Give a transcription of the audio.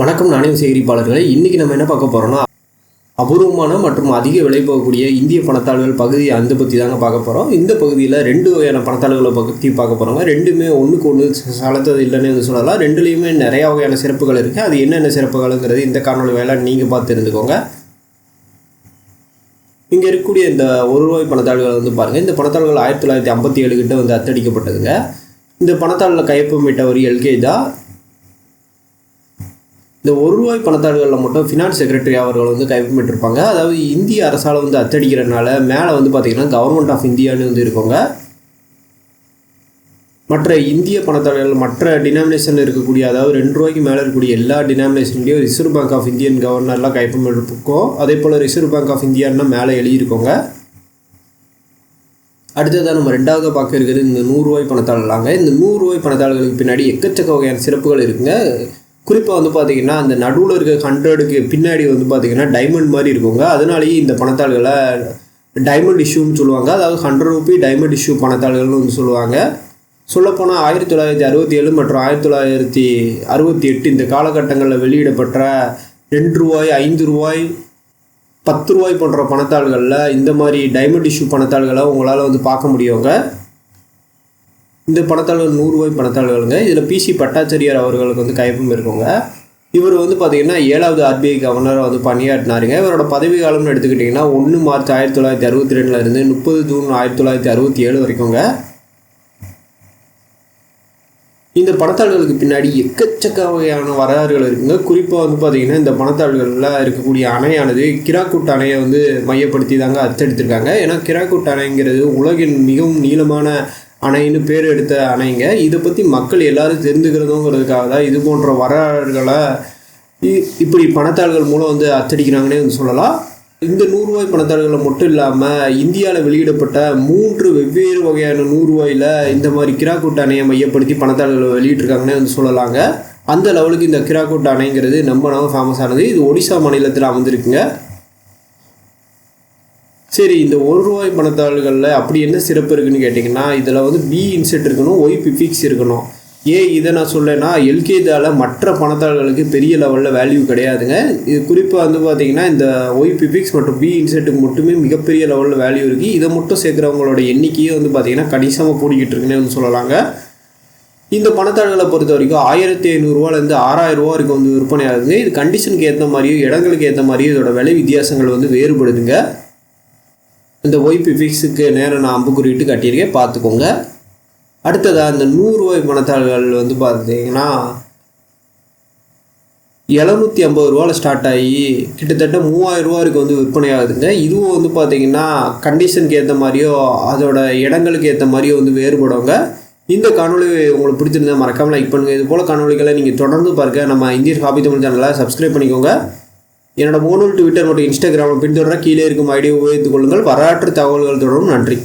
வணக்கம் நாணயம் சேகரிப்பாளர்களை. இன்றைக்கி நம்ம என்ன பார்க்க போகிறோம்னா அபூர்வமான மற்றும் அதிக விலை போகக்கூடிய இந்திய பணத்தாள்கள் பகுதி அந்த பற்றி தாங்க பார்க்க போகிறோம் இந்த பகுதியில் ரெண்டு வகையான பணத்தாள்களை பற்றி பார்க்க போகிறோங்க ரெண்டுமே ஒன்றுக்கு ஒன்று சலத்தது இல்லைன்னு வந்து சொல்லலாம். ரெண்டுலேயுமே நிறையா வகையான சிறப்புகள் இருக்குது அது என்னென்ன சிறப்புகளுங்கிறது இந்த காணொலி வேலை நீங்கள் பார்த்து தெரிஞ்சுக்கோங்க. இங்கே இருக்கக்கூடிய இந்த ஒரு ரூபாய் பணத்தாள்களை வந்து பாருங்கள் இந்த பணத்தாள்கள் ஆயிரத்தி தொள்ளாயிரத்தி ஐம்பத்தி ஏழு கிட்ட வந்து அத்தடிக்கப்பட்டதுங்க. இந்த பணத்தாளில் கையொப்பமிட்டவர் எல்கே தான் இந்த ஒரு ரூபாய் பணத்தாள்களில் மட்டும் ஃபினான்ஸ் செக்ரட்டரி அவர்கள் வந்து கைப்பற்றிருப்பாங்க அதாவது இந்திய அரசால் வந்து அத்தடிக்கிறனால மேலே வந்து பார்த்திங்கன்னா கவர்மெண்ட் ஆஃப் இந்தியான்னு வந்து இருக்கோங்க. மற்ற இந்திய பணத்தாளர்கள் மற்ற டினாமினேஷனில் இருக்கக்கூடிய அதாவது ரெண்டு ரூபாய்க்கு மேலே இருக்கக்கூடிய எல்லா டினாமினேஷன்லேயும் ரிசர்வ் பேங்க் ஆஃப் இந்தியன் கவர்னர்லாம் கைப்பற்றிருக்கோம். அதே போல் ரிசர்வ் பேங்க் ஆஃப் இந்தியான்னா மேலே எழுதியிருக்கோங்க. அடுத்ததாக நம்ம ரெண்டாவது பார்க்க இருக்கிறது இந்த நூறுரூவாய் பணத்தாள்லாங்க இந்த நூறுரூவாய் பணத்தாளர்களுக்கு பின்னாடி எக்கச்சக்க வகையான சிறப்புகள் இருக்குங்க. குறிப்பாக வந்து பார்த்தீங்கன்னா அந்த நடுவில் இருக்க ஹண்ட்ரடுக்கு பின்னாடி வந்து பார்த்தீங்கன்னா டைமண்ட் மாதிரி இருக்குங்க. அதனாலேயே இந்த பணத்தாள்களை டைமண்ட் இஷ்யூன்னு சொல்லுவாங்க. அதாவது ஹண்ட்ரட் ருபி டைமண்ட் இஷ்யூ பணத்தாள்கள்னு வந்து சொல்லுவாங்க. சொல்லப்போனால் ஆயிரத்தி தொள்ளாயிரத்தி அறுபத்தி ஏழு மற்றும் ஆயிரத்தி தொள்ளாயிரத்தி அறுபத்தி எட்டு இந்த காலகட்டங்களில் வெளியிடப்பட்ட ரெண்டு ரூபாய் ஐந்து ரூபாய் பத்து ரூபாய் போன்ற பணத்தாள்களில் இந்த மாதிரி டைமண்ட் இஷ்யூ பணத்தாள்களை உங்களால் வந்து பார்க்க முடியுங்க. இந்த பணத்தாள்கள் நூறுரூவாய் பணத்தாள்களுங்க இதில் பிசி பட்டாச்சாரியார் அவர்களுக்கு வந்து கைப்பம் இருக்குங்க. இவர் வந்து பார்த்திங்கன்னா ஏழாவது ஆர்பிஐ கவர்னராக வந்து பணியாற்றினாருங்க. இவரோட பதவி காலம்னு எடுத்துக்கிட்டிங்கன்னா ஒன்று மார்ச் ஆயிரத்தி தொள்ளாயிரத்தி அறுபத்தி ரெண்டுலேருந்து முப்பது ஜூன் ஆயிரத்தி தொள்ளாயிரத்தி அறுபத்தி ஏழு வரைக்குங்க. இந்த பணத்தாள்களுக்கு பின்னாடி எக்கச்சக்க வகையான வரலாறுகள் இருக்குங்க. குறிப்பாக வந்து பார்த்திங்கன்னா இந்த பணத்தாள்களில் இருக்கக்கூடிய அணையானது கிராக்குட் அணையை வந்து மையப்படுத்தி தாங்க அச்சடித்திருக்காங்க ஏன்னா கிராக்குட் அணைங்கிறது உலகின் மிகவும் நீளமான அணைன்னு பேர் எடுத்த அணைங்க. இதை பற்றி மக்கள் எல்லாரும் தெரிஞ்சுக்கிறதுங்கிறதுக்காக தான் இது போன்ற வரலாறுகளை இ- இப்படி பணத்தாள்கள் மூலம் வந்து அச்சடிக்கிறாங்கன்னே வந்து சொல்லலாம். இந்த நூறுரூவாய் பணத்தாள்களை மட்டும் இல்லாமல் இந்தியாவில் வெளியிடப்பட்ட மூன்று வெவ்வேறு வகையான நூறுரூவாயில் இந்த மாதிரி கிராக்கூட் அணையை மையப்படுத்தி பணத்தாள்களை வெளியிட்டிருக்காங்கன்னே வந்து சொல்லலாங்க. அந்த லெவலுக்கு இந்த கிராக்கூட் அணைங்கிறது நம்ம நம்ம ஃபேமஸ் ஆனது. இது ஒடிசா மாநிலத்தில் அமைந்திருக்குங்க. சரி இந்த ஒரு ரூபாய் பணத்தாள்களில் அப்படி என்ன சிறப்பு இருக்குன்னு கேட்டிங்கன்னா இதில் வந்து பி இன்செட் இருக்கணும் ஒய் பிஃபிக்ஸ் இருக்கணும். ஏன் இதை நான் சொல்லேன்னா எல்கேதால மற்ற பணத்தாள்களுக்கு பெரிய லெவலில் வேல்யூ கிடையாதுங்க. இது குறிப்பாக வந்து பார்த்தீங்கன்னா இந்த ஒய்பிபிக்ஸ் மற்றும் பி இன்செட்டுக்கு மட்டுமே மிகப்பெரிய லெவலில் வேல்யூ இருக்குது இதை மட்டும் சேர்க்குறவங்களோட எண்ணிக்கையே வந்து பார்த்தீங்கன்னா கணிசமாக கூடிக்கிட்டு இருக்குன்னு வந்து சொல்லலாங்க. இந்த பணத்தாள்களை பொறுத்த வரைக்கும் ஆயிரத்தி ஐநூறுரூவாலேருந்து ஆறாயிரம் ரூபா வரைக்கும் வந்து விற்பனை ஆகுதுங்க. இது கண்டிஷனுக்கு ஏற்ற மாதிரியும் இடங்களுக்கு ஏற்ற மாதிரியும் இதோட விலை வித்தியாசங்கள் வந்து வேறுபடுதுங்க. இந்த ஒய்பிபிக்ஸுக்கு நேரம் நான் அம்புக்குறிட்டு கட்டியிருக்கேன். பார்த்துக்கோங்க அடுத்ததாக அந்த நூறுரூவாய் பணத்தாள்கள் வந்து பார்த்தீங்கன்னா எழுநூற்றி ஐம்பது ரூபாவில் ஸ்டார்ட் ஆகி கிட்டத்தட்ட மூவாயிரம் ரூபா வரைக்கும் வந்து விற்பனை ஆகுதுங்க. இதுவும் வந்து பார்த்திங்கன்னா கண்டிஷனுக்கு ஏற்ற மாதிரியோ அதோட இடங்களுக்கு ஏற்ற மாதிரியோ வந்து வேறுபடுவாங்க இந்த காணொலி உங்களுக்கு பிடிச்சிருந்தா மறக்காமல் லைக் பண்ணுங்கள் இது போல் காணொளிகளை நீங்கள் தொடர்ந்து பாருங்க. நம்ம இந்தியன் ஹாபி தமிழ் சேனலை சப்ஸ்கிரைப் பண்ணிக்கோங்க. என்னோட மூணு ட்விட்டர் மற்றும் இன்ஸ்டாகிராமில் பின்தொடர கீழே இருக்கும் ஐடியை உபயோகித்துக் கொள்ளுங்கள். வரலாற்று தகவல்கள் தொடரும். நன்றி.